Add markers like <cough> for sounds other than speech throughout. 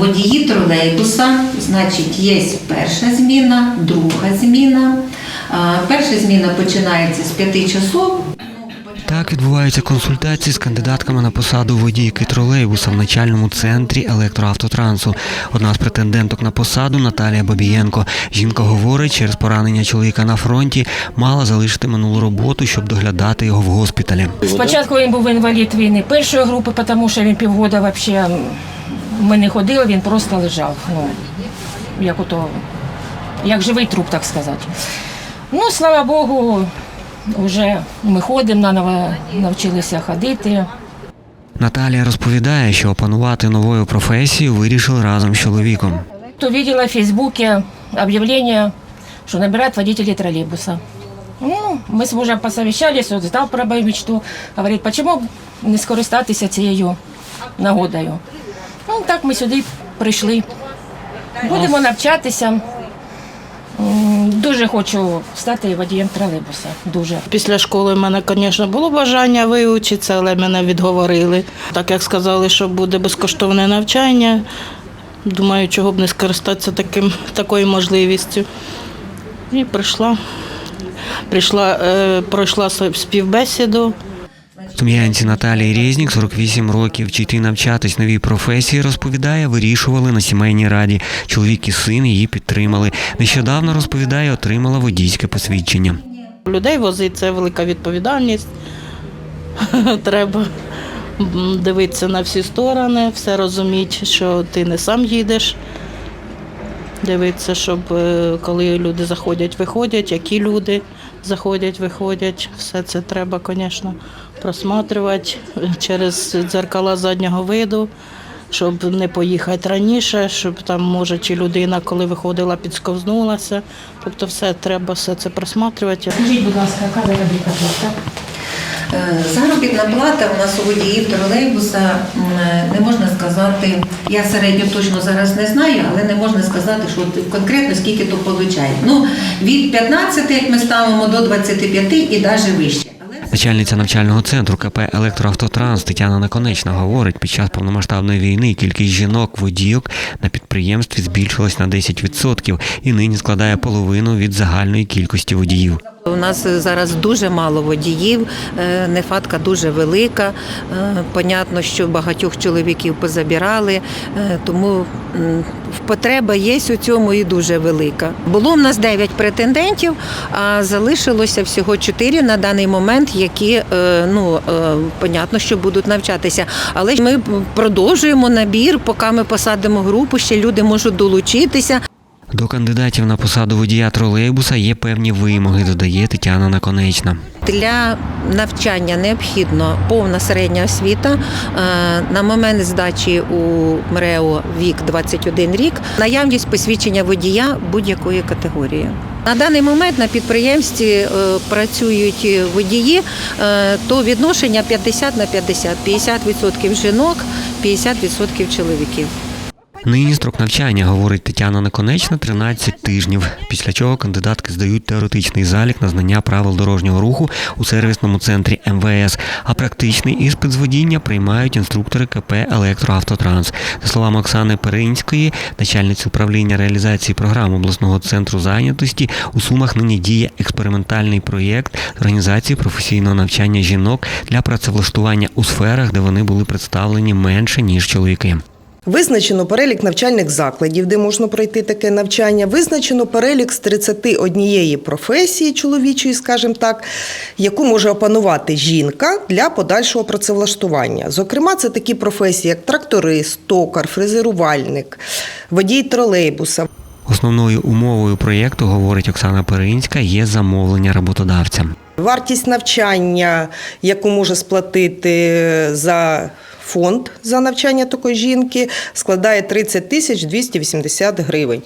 Водії тролейбуса, значить, є перша зміна, друга зміна. Перша зміна починається з 5 часов. Так відбуваються консультації з кандидатками на посаду водійки тролейбуса в начальному центрі електроавтотрансу. Одна з претенденток на посаду Наталія Бабієнко. Жінка говорить, через поранення чоловіка на фронті мала залишити минулу роботу, щоб доглядати його в госпіталі. Спочатку він був інвалід війни першої групи, тому що він півгода взагалі ми не ходили, він просто лежав. Ну, як ото, як живий труп, так сказати. Ну, слава Богу, вже ми ходимо, наново навчилися ходити. Наталія розповідає, що опанувати новою професією вирішили разом з чоловіком. То видела в Фейсбуке объявление, что набирают водителей троллейбуса. Ну, ми з мужем посовещались, от знав про мечту. Говорить, почему не скористатися цією нагодою? Ну, так ми сюди прийшли. Будемо навчатися. Дуже хочу стати водієм тролейбуса. Дуже. Після школи в мене, звісно, було бажання вивчитися, але мене відговорили. Так як сказали, що буде безкоштовне навчання, думаю, чого б не скористатися таким, такою можливістю. І прийшла. Прийшла, е, пройшла співбесіду. Сум'янці Наталії Резнік, 48 років, чи йти навчатись новій професії, розповідає, вирішували на сімейній раді. Чоловік і син її підтримали. Нещодавно розповідає, отримала водійське посвідчення. Людей возити це велика відповідальність. <laughs> Треба дивитися на всі сторони, все розуміти, що ти не сам їдеш. Дивитися, щоб е, коли люди заходять, виходять, які люди заходять, виходять. Все це треба, звісно, просматрювати через дзеркала заднього виду, щоб не поїхати раніше, щоб там, може, чи людина, коли виходила, підсковзнулася. Тобто все треба все це просматрювати. Скажіть, будь ласка, яка заробітна плата? Е, Заробітна плата у нас у водіїв тролейбуса не можна сказати, я середньо точно зараз не знаю, але не можна сказати, що конкретно скільки то получає. Ну, від 15, як ми ставимо, до 25 і навіть вище. Начальниця навчального центру КП «Електроавтотранс» Тетяна Наконечна говорить, під час повномасштабної війни кількість жінок-водійок на підприємстві збільшилась на 10% і нині складає половину від загальної кількості водіїв. У нас зараз дуже мало водіїв, е, нефатка дуже велика. Е, Понятно, що багатьох чоловіків позабирали, е, тому потреба є у цьому і дуже велика. Було в нас 9 претендентів, а залишилося всього 4 на даний момент, які ну понятно, що будуть навчатися. Але ми продовжуємо набір, поки ми посадимо групу, ще люди можуть долучитися. До кандидатів на посаду водія тролейбуса є певні вимоги, додає Тетяна Наконечна. Для навчання необхідно повна середня освіта. Е, На момент здачі у МРЕО вік 21 рік, наявність посвідчення водія будь-якої категорії. На даний момент на підприємстві е, працюють водії, е, то відношення 50 на 50. 50% жінок, 50% чоловіків. Нині строк навчання, говорить Тетяна Наконечна, 13 тижнів, після чого кандидатки здають теоретичний залік на знання правил дорожнього руху у сервісному центрі МВС, а практичний іспит з водіння приймають інструктори КП «Електроавтотранс». За словами Оксани Перинської, начальниці управління реалізації програм обласного центру зайнятості, у Сумах нині діє експериментальний проєкт організації професійного навчання жінок для працевлаштування у сферах, де вони були представлені менше ніж чоловіки. Визначено перелік навчальних закладів, де можна пройти таке навчання. Визначено перелік з 31 професії чоловічої, скажімо так, яку може опанувати жінка для подальшого працевлаштування. Зокрема, це такі професії, як тракторист, токар, фрезерувальник, водій тролейбуса. Основною умовою проєкту, говорить Оксана Перинська, є замовлення роботодавцям. Вартість навчання, яку може сплатити за фонд за навчання такої жінки, складає 30 тисяч 280 гривень.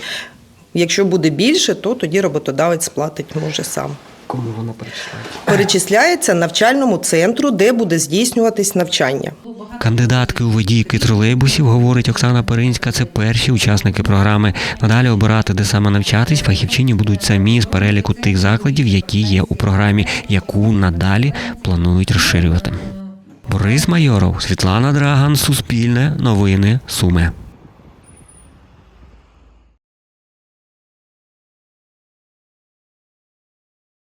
Якщо буде більше, то тоді роботодавець сплатить може сам. Кому вона перечисляється? Перечисляється навчальному центру, де буде здійснюватись навчання. Кандидатки у водійки тролейбусів, говорить Оксана Перинська, це перші учасники програми. Надалі обирати, де саме навчатись, фахівчині будуть самі з переліку тих закладів, які є у програмі, яку надалі планують розширювати. Борис Майоров, Світлана Драган, Суспільне, Новини, Суми.